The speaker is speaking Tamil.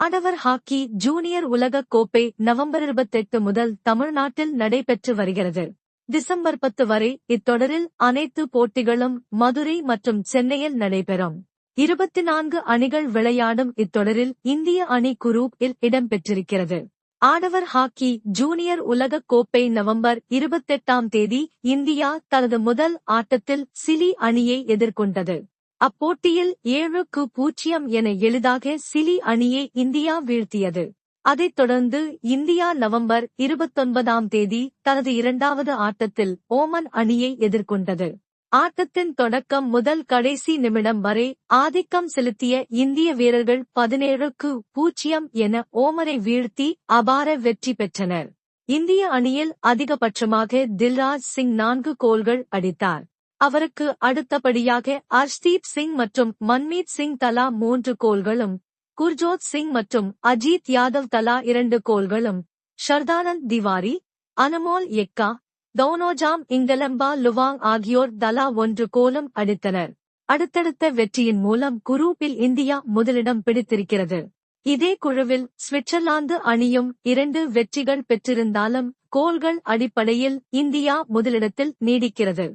ஆடவர் ஹாக்கி ஜூனியர் உலகக் கோப்பை நவம்பர் இருபத்தெட்டு முதல் தமிழ்நாட்டில் நடைபெற்று வருகிறது. டிசம்பர் பத்து வரை இத்தொடரில் அனைத்து போட்டிகளும் மதுரை மற்றும் சென்னையில் நடைபெறும். இருபத்தி நான்கு அணிகள் விளையாடும் இத்தொடரில் இந்திய அணி குரூப் இல் இடம்பெற்றிருக்கிறது. ஆடவர் ஹாக்கி ஜூனியர் உலகக் கோப்பை நவம்பர் இருபத்தெட்டாம் தேதி இந்தியா தனது முதல் ஆட்டத்தில் சிலி அணியை எதிர்கொண்டது. அப்போட்டியில் ஏழுக்கு பூஜ்ஜியம் என எளிதாக சிலி அணியை இந்தியா வீழ்த்தியது. அதைத் தொடர்ந்து இந்தியா நவம்பர் இருபத்தொன்பதாம் தேதி தனது இரண்டாவது ஆட்டத்தில் ஓமன் அணியை எதிர்கொண்டது. ஆட்டத்தின் தொடக்கம் முதல் கடைசி நிமிடம் வரை ஆதிக்கம் செலுத்திய இந்திய வீரர்கள் பதினேழுக்கு பூஜ்ஜியம் என ஓமரை வீழ்த்தி அபார வெற்றி பெற்றனர். இந்திய அணியில் அதிகபட்சமாக தில்ராஜ் சிங் நான்கு கோல்கள் அடித்தார். அவருக்கு அடுத்தபடியாக அர்ஷ்தீப் சிங் மற்றும் மன்மீத் சிங் தலா மூன்று கோல்களும் குர்ஜோத் சிங் மற்றும் அஜித் யாதவ் தலா இரண்டு கோல்களும் ஷர்தானந்த் திவாரி அனமோல் எக்கா தௌனோஜாம் இங்கலம்பா லுவாங் ஆகியோர் தலா ஒன்று கோலும் அடித்தனர். அடுத்தடுத்த வெற்றியின் மூலம் குரூப்பில் இந்தியா முதலிடம் பிடித்திருக்கிறது. இதே குழுவில் சுவிட்சர்லாந்து அணியும் இரண்டு வெற்றிகள் பெற்றிருந்தாலும் கோல்கள் அடிப்படையில் இந்தியா முதலிடத்தில் நீடிக்கிறது.